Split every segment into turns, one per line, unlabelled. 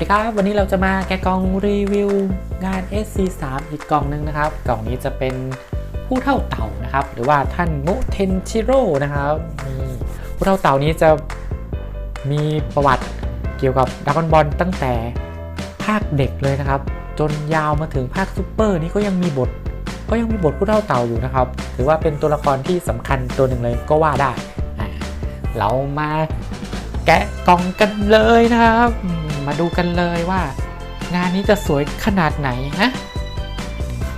วัสดีครับ วันนี้เราจะมาแกะกล่องรีวิวงาน SC3 อีกกล่องหนึงนะครับ กล่องนี้จะเป็นผู้เท่าเต่านะครับ หรือว่าท่านมุเทนชิโร่นะครับผู้เท่าเต่านี้จะมีประวัติเกี่ยวกับดราก้อนบอลตั้งแต่ภาคเด็กเลยนะครับ จนยาวมาถึงภาคซูเปอร์นี่ก็ยังมีบท ก็ยังมีบทผู้เท่าเต่าอยู่นะครับ ถือว่าเป็นตัวละครที่สำคัญตัวหนึ่งเลยก็ว่าได้ เรามาแกะกล่องกันเลยนะครับ มาดูกันเลยว่า งานนี้จะสวยขนาดไหนนะ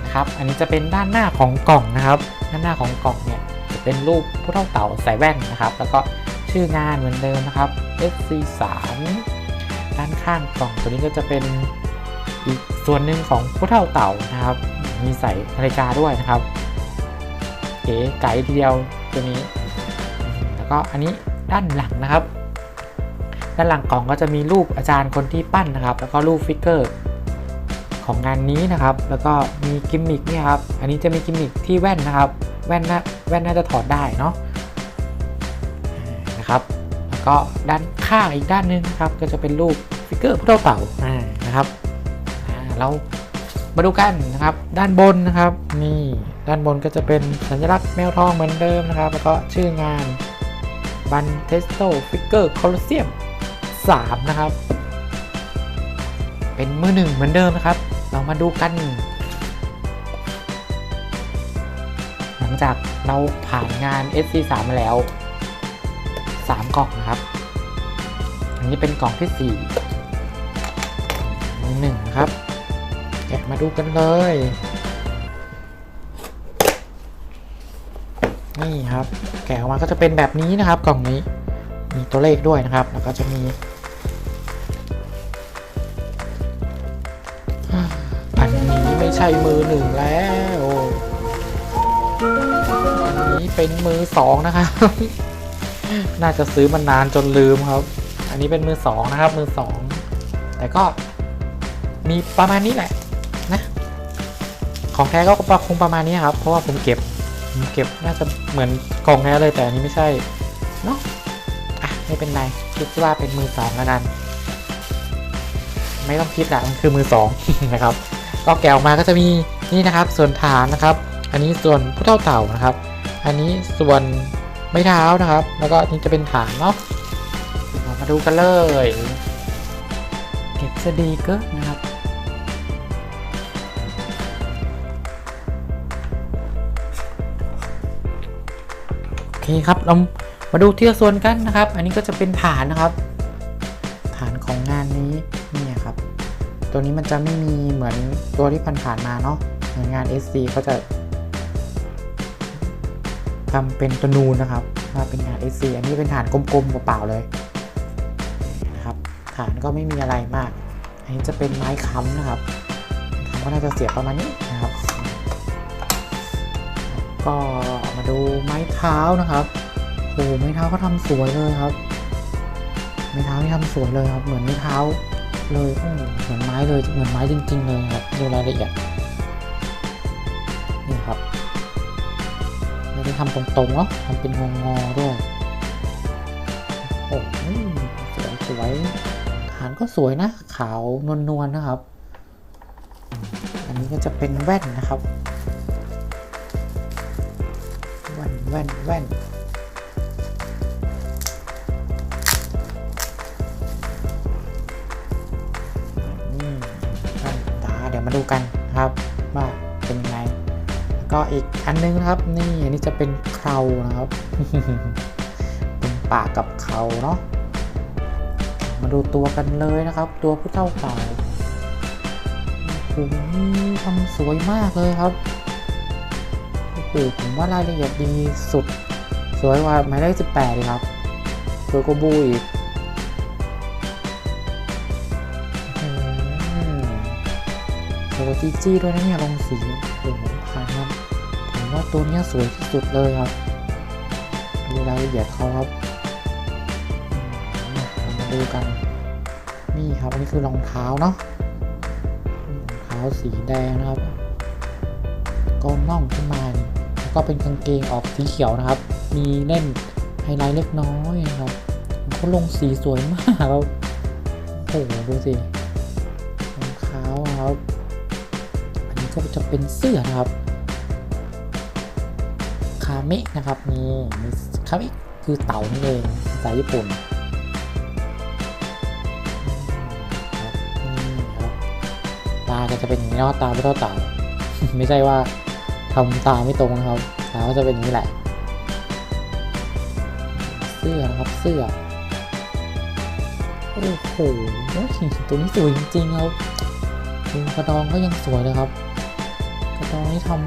นะครับ อันนี้จะเป็นด้านหน้าของกล่องนะครับ ด้านหน้าของกล่องเนี่ยจะเป็นรูปผู้เท่าเต่าใส่แว่นนะครับ แล้วก็ชื่องานเหมือนเดิมนะครับ SC3 ด้านข้างกล่องตัวนี้ก็จะเป็นอีกส่วนหนึ่งของผู้เท่าเต่านะครับ มีใส่นาฬิกาด้วยนะครับเก๋ไก๋ทีเดียวตัวนี้ แล้วก็อันนี้ด้านหลังนะครับ ด้านหลังกล่องก็จะมีรูปอาจารย์คนที่ปั้นนะครับ แล้วก็รูปฟิกเกอร์ของงานนี้นะครับ แล้วก็มีกิมมิคเนี่ยครับ อันนี้จะมีกิมมิคที่แว่นนะครับ แว่นน่าแว่นน่าจะถอดได้เนาะนะครับ แล้วก็ด้านข้างอีกด้านหนึงนะครับ ก็จะเป็นรูปฟิกเกอร์ผู้เต่าเต่านะครับอ่าเรามาดูกันนะครับ ด้านบนนะครับ นี่ด้านบนก็จะเป็นสัญลักษณ์แมวทองเหมือนเดิมนะครับ แล้วก็ชื่องานบันเทสโตฟิกเกอร์คอลเซียม 3 นะครับ เป็นมือหนึ่งเหมือนเดิมนะครับ เรามาดูกัน หลังจากเราผ่านงาน SC3 มาแล้ว 3 กล่องนะครับ อันนี้เป็นกล่องที่ 4 มือหนึ่งครับ แกะมาดูกันเลย นี่ครับ แกะออกมาก็จะเป็นแบบนี้นะครับกล่องนี้มีตัวเลขด้วยนะครับ แล้วก็จะมี ช่มือหนึ่งแล้วอันนี้เป็นมือสองนะครับ น่าจะซื้อมานานจนลืมครับ อันนี้เป็นมือสองนะครับ มือสองแต่ก็มีประมาณนี้แหละนะ ของแท้ก็คงประมาณนี้ครับ เพราะว่าผมเก็บผมเก็บน่าจะเหมือนกล่องแท้เลยแต่อันนี้ไม่ใช่เนาะอะไม่เป็นไรคิดว่าเป็นมือสองแล้วกัน ไม่ต้องคิดละมันคือมือสองนะครับ ก็แกะออกมาก็จะมีนี่นะครับ ส่วนฐานนะครับ อันนี้ส่วนผู้เท่าเต่านะครับ อันนี้ส่วนไม้เท้านะครับ แล้วก็นี่จะเป็นฐานเนาะเรามาดูกันเลยเก็บสดีเกอร์นะครับโอเคครับเรามาดูทีละส่วนกันนะครับ อันนี้ก็จะเป็นฐานนะครับ ตัวนี้มันจะไม่มีเหมือนตัวที่ผ่านๆมาเนาะหมือนงาน SC เขาจะทำเป็นตัวนูนนะครับมาเป็นงาน SC อันนี้เป็นฐานกลมๆเปล่าๆเลยนะครับฐานก็ไม่มีอะไรมาก อันนี้จะเป็นไม้ค้ำนะครับค้ำก็น่าจะเสียประมาณนี้นะครับ ก็มาดูไม้เท้านะครับโอ้ไม้เท้าเขาทำสวยเลยครับ ไม้เท้าที่ทำสวยเลยครับ เหมือนไม้เท้า เลยเหมือนไม้เลยเหมือนไม้จริงๆเลยครับดูรายละเอียดนี่ครับไม่ได้ทำตรงๆเนาะทำเป็นงงอๆด้วยโอ้โหสวยสวยฐานก็สวยนะ ขาวนวลๆนะครับ อันนี้ก็จะเป็นแว่นนะครับ แว่นแว่นแว่นนี่ มาดูกันนะครับว่าเป็นยังไงก็อีกอันนึงนะครับนี่อันนี้จะเป็นเครานะครับ เป็นปากกับเขาเนาะมาดูตัวกันเลยนะครับ ตัวผู้เท่าเต่าโอ้โหทำสวยมากเลยครับโอ้โหผมว่ารายละเอียดดีสุด สวยกว่าหมายเลข18เลยครับสวยกว่าบูอีก สวยกว่าจีจี้ด้วยนะเนี่ยลงสีโอ้โหผ่านครับผมว่าตัวเนี้ยสวยที่สุดเลยครับดูรายละเอียดเขาครับมาดูกัน นี่ครับอันนี้คือรองเท้าเนาะรองเท้าสีแดงนะครับก็น่องขึ้นมาแล้วก็เป็นกางเกงออกสีเขียวนะครับ มีเล่นไฮไลท์เล็กน้อยนะครับเขาลงสีสวยมากครับโอ้โหดูสิ ก็จะเป็นเสื้อนะครับคาเมะนะครับนี่คาเมะคือเต่านั่นเองภาษาญี่ปุ่นตาก็จะเป็นอย่างนี้นะตาไม่เท่าเต่า ไม่ใช่ว่าทำตาไม่ตรงนะครับตาก็จะเป็นอย่างนี้แหละ เสื้อนะครับเสื้อโอ้โหตัวนี้สวยจริงๆครับดูกระดองก็ยังสวยเลยครับ กรงนี่ทำ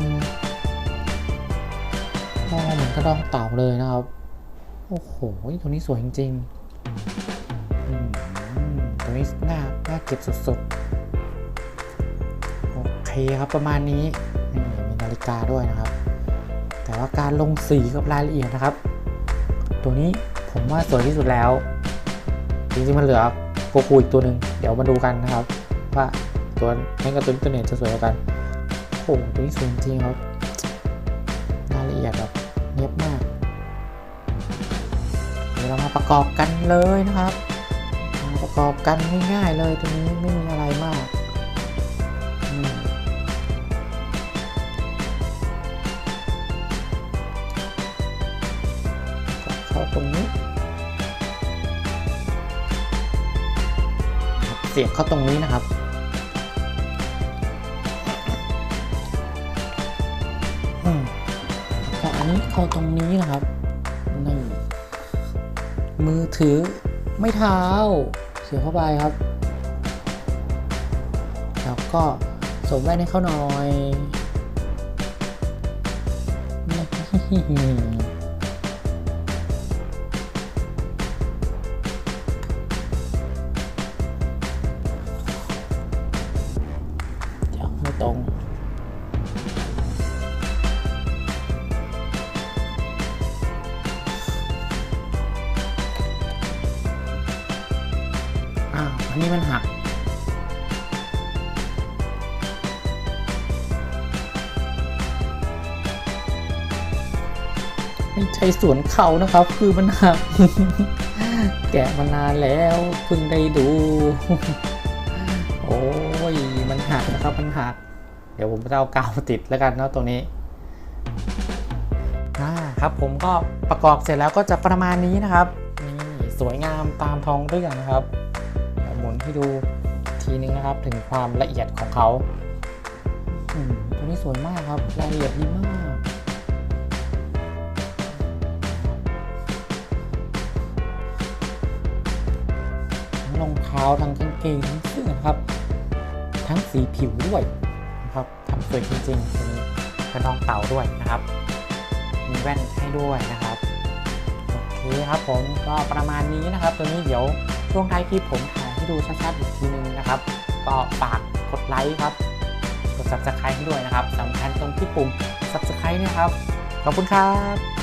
มองเหมือนกระดองเต่าเลยนะครับ โอ้โหตัวนี้สวยจริงๆตัวนี้น่าน่าเก็บสุดๆ โอเคครับประมาณนี้นี่มีนาฬิกาด้วยนะครับ แต่ว่าการลงสีกับรายละเอียดนะครับ ตัวนี้ผมว่าสวยที่สุดแล้ว จริงๆมันเหลือโกคูอีกตัวหนึ่งเดี๋ยวมาดูกันนะครับ ว่าตัวนี้กับตัวนี้ตัวไหนจะสวยกว่ากัน โอ้โหตัวนี้สวยจริงครับรายละเอียดแบบเนียบมาก เดี๋ยวเรามาประกอบกันเลยนะครับ ประกอบกันง่ายๆเลยตัวนี้ไม่มีอะไรมากเข้าตรงนี้ เสียบเข้าตรงนี้นะครับ เข้าตรงนี้นะครับนี่มือถือไม่เท้า เสียบเข้าไปครับ แล้วก็สวมแว่นให้เขาหน่อยเดี๋ยวไม่ตรง นี้มันหัก ไม่ใช่สวนเขานะครับ คือมันหัก แกะมานานแล้วเพิ่งได้ดู โอ้ยมันหักนะครับมันหัก เดี๋ยวผมจะเอากาวติดแล้วกันเนาะตัวนี้ครับผมก็ประกอบเสร็จแล้วก็จะประมาณนี้นะครับนี่สวยงามตามท้องเรื่องนะครับ หมุนให้ดูทีนึงนะครับถึงความละเอียดของเขาอืมตัวนี้สวยมากครับรายละเอียดดีมากทั้งรองเท้าทั้งกางเกงทั้งเสื้อนะครับ ทั้งสีผิวด้วยนะครับทำสวยจริงๆตัวนี้กระดองเต่าด้วยนะครับ มีแว่นให้ด้วยนะครับโอเคครับผมก็ประมาณนี้นะครับ ตัวนี้เดี๋ยวช่วงท้ายคลิปผมถ่าย ให้ดูชัดๆอีกทีนึงนะครับ ก็ฝากกดไลค์ครับ กด subscribe ให้ด้วยนะครับสำคัญตรงที่ปุ่ม subscribe เนะครับ ขอบคุณครับ